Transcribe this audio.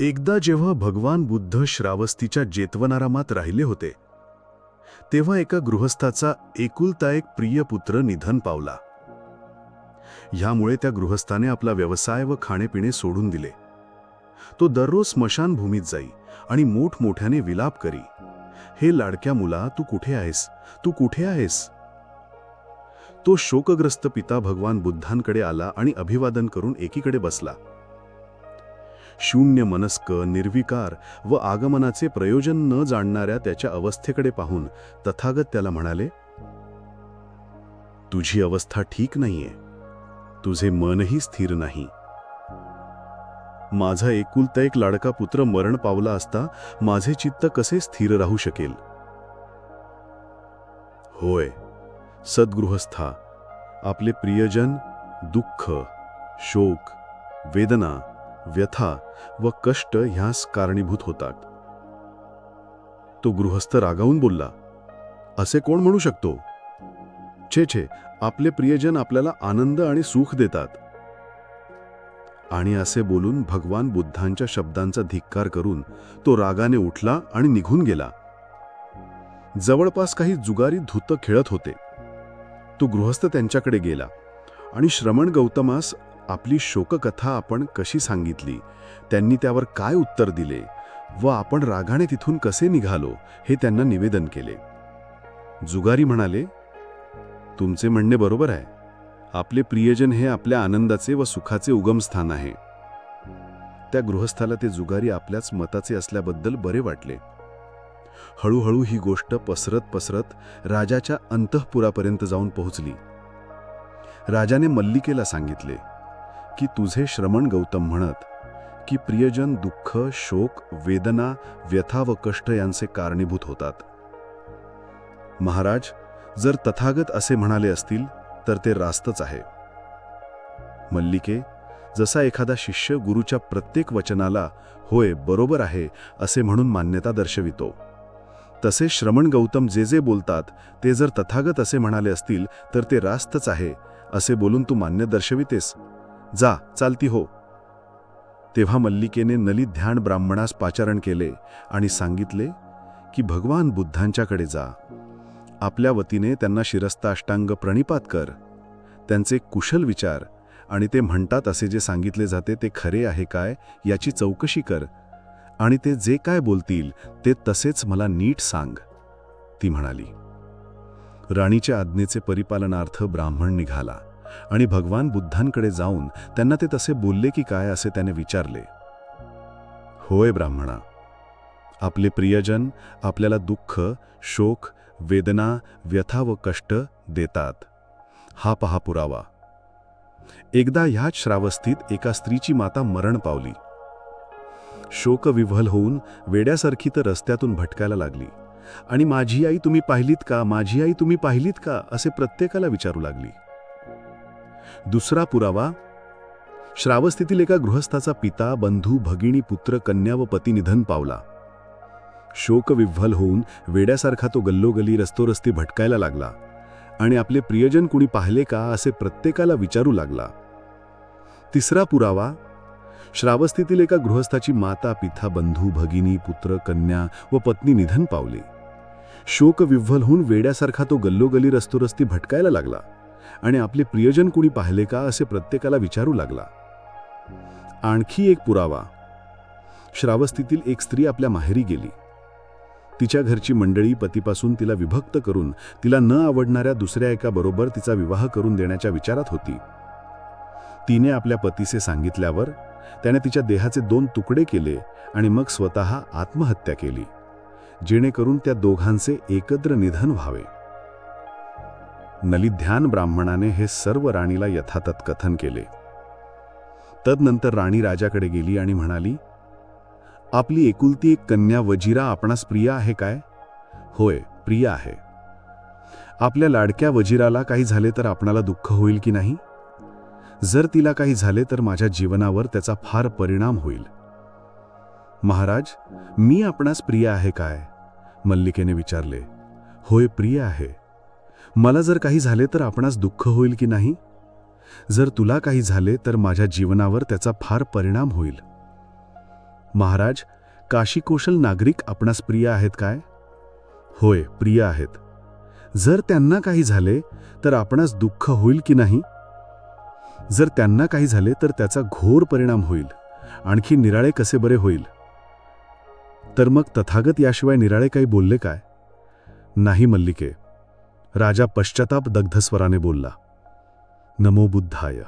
एकदा जेव्हा भगवान बुद्ध श्रावस्तीच्या जेतवनारामात राहिले होते तेव्हा एका गृहस्थाचा एकुलता एक प्रिय पुत्र निधन पावला. ह्यामुळे त्या गृहस्थाने आपला व्यवसाय व खाणेपिणे सोडून दिले. तो दररोज स्मशानभूमीत जाई आणि मोठमोठ्याने विलाप करी. हे लाडक्या मुला तू कुठे आहेस? तू कुठे आहेस? तो शोकग्रस्त पिता भगवान बुद्धांकडे आला आणि अभिवादन करून एकीकडे बसला. शून्य मनस्क निर्विकार व आगमनाचे प्रयोजन न जाणणाऱ्या त्याच्या अवस्थेकडे पाहून तथागत त्याला म्हणाले तुझी अवस्था ठीक नाहीये. तुझे मनही स्थिर नाही. माझा एकुलता एक लाडका पुत्र मरण पावला असता माझे चित्त कसे स्थिर राहू शकेल? होय सद्गृहस्था आपले प्रियजन दुःख शोक वेदना व्यथा व कष्ट ह्यास कारणीभूत होतात. तो गृहस्थ रागावून बोलला असे कोण म्हणू शकतो? छे छे आपले प्रियजन आपल्याला आनंद आणि सुख देतात. आणि असे बोलून भगवान बुद्धांच्या शब्दांचा धिक्कार करून तो रागाने उठला आणि निघून गेला. जवळपास काही जुगारी धूत खेळत होते. तो गृहस्थ त्यांच्याकडे गेला आणि श्रमण गौतमास आपली शोककथा आपण कशी सांगितली? त्यांनी त्यावर काय उत्तर दिले? व आपण रागाने तिथून कसे निघालो? हे त्यांना निवेदन केले. जुगारी म्हणाले तुमचे म्हणणे बरोबर आहे. आपले प्रियजन हे आपल्या आनंदाचे व सुखाचे उगमस्थान आहे. त्या गृहस्थाला ते जुगारी आपल्याच मताचे असल्याबद्दल बरे वाटले. हळूहळू ही गोष्ट पसरत पसरत राजाच्या अंतःपुरापर्यंत जाऊन पोहोचली. राजाने मल्लिकेला सांगितले की तुझे श्रमण गौतम म्हणत की प्रियजन दुःख शोक वेदना व्यथा व कष्ट यांचे कारणीभूत होतात. महाराज जर तथागत असे म्हणाले असतील तर ते रास्तच आहे. मल्लिके जसा एखादा शिष्य गुरुच्या प्रत्येक वचनाला होय बरोबर आहे असे म्हणून मान्यता दर्शवितो. तसे श्रमण गौतम जे जे बोलतात ते जर तथागत असे म्हणाले असतील तर ते रास्तच आहे असे बोलून तू मान्य दर्शवितेस. जा चालती हो. तेव्हा मल्लिकेने नलित ध्यान ब्राह्मणास पाचारण केले आणि सांगितले की भगवान बुद्धांच्याकडे जा. आपल्या वतीने त्यांना शिरस्ताष्टांग प्रणिपात कर. त्यांचे कुशल विचार आणि ते म्हणतात असे जे सांगितले जाते ते खरे आहे काय याची चौकशी कर. आणि ते जे काय बोलतील ते तसेच मला नीट सांग. ती म्हणाली. राणीच्या आज्ञेचे परिपालनार्थ ब्राह्मण निघाला. आणि भगवान बुद्धांकडे जाऊन त्यांना ते तसे बोलले की काय असे त्याने विचारले. होय ब्राह्मणा आपले प्रियजन आपल्याला दुःख शोक वेदना व्यथा व कष्ट देतात. हा पहा पुरावा. एकदा ह्याच श्रावस्थित एका स्त्रीची माता मरण पावली. शोकविव्हल होऊन वेड्यासारखी तर रस्त्यातून भटकायला लागली. आणि माझी आई तुम्ही पाहिलीत का? माझी आई तुम्ही पाहिलीत का? असे प्रत्येकाला विचारू लागली. दुसरा पुरावा श्रावस्थितील एका गृहस्थाचा पिता बंधू भगिनी पुत्र कन्या व पती निधन पावला. शोकविव्हल होऊन वेड्यासारखा तो गल्लोगली रस्तोरस्ती भटकायला लागला आणि आपले प्रियजन कुणी पाहिले का असे प्रत्येकाला विचारू लागला. तिसरा पुरावा श्रावस्थितील एका गृहस्थाची माता पिता बंधू भगिनी पुत्र कन्या व पत्नी निधन पावले. शोकविव्हल होऊन वेड्यासारखा तो गल्लोगली रस्तोरस्ती भटकायला लागला. आणि आपले प्रियजन कुणी पाहिले का असे प्रत्येकाला विचारू लागला. आणखी एक पुरावा. श्रावस्तीतील एक स्त्री आपल्या माहेरी गेली. तिच्या घरची मंडळी पतीपासून तिला विभक्त करून तिला न आवडणाऱ्या दुसऱ्या एका बरोबर तिचा विवाह करून देण्याच्या विचारात होती. तिने आपल्या पतीसे सांगितल्यावर त्याने तिच्या देहाचे दोन तुकडे केले आणि मग स्वतः आत्महत्या केली जेणेकरून त्या दोघांचे एकत्र निधन व्हावे. नलिध्यान ब्राह्मणाने हे सर्व राणीला यथातत कथन केले. तदनंतर राणी राजाकडे गेली आणि म्हणाली आपली एकुलती एक कन्या वजिरा आपणास प्रिय आहे काय? होय प्रिय आहे. आपल्या लाडक्या वजिराला काही झाले तर आपणाला दुःख होईल की नाही? जर तिला काही झाले तर माझ्या जीवनावर त्याचा फार परिणाम होईल. महाराज मी आपणास प्रिय आहे काय? मल्लिकेने विचारले. होय प्रिय आहे. मला जर काही झाले तर आपणास दुःख होईल की नाही? जर तुला काही झाले तर माझ्या जीवनावर त्याचा फार परिणाम होईल. महाराज काशीकोशल नागरिक आपणास प्रिय आहेत काय? होय प्रिय आहेत. जर त्यांना काही झाले तर आपणास दुःख होईल की नाही? जर त्यांना काही झाले तर त्याचा घोर परिणाम होईल. आणखी निराळे कसे बरे होईल? तर मग तथागत याशिवाय निराळे काही बोलले काय? नाही मल्लिके. राजा पश्चाताप दग्धस्वराने बोलला नमो बुद्धाय.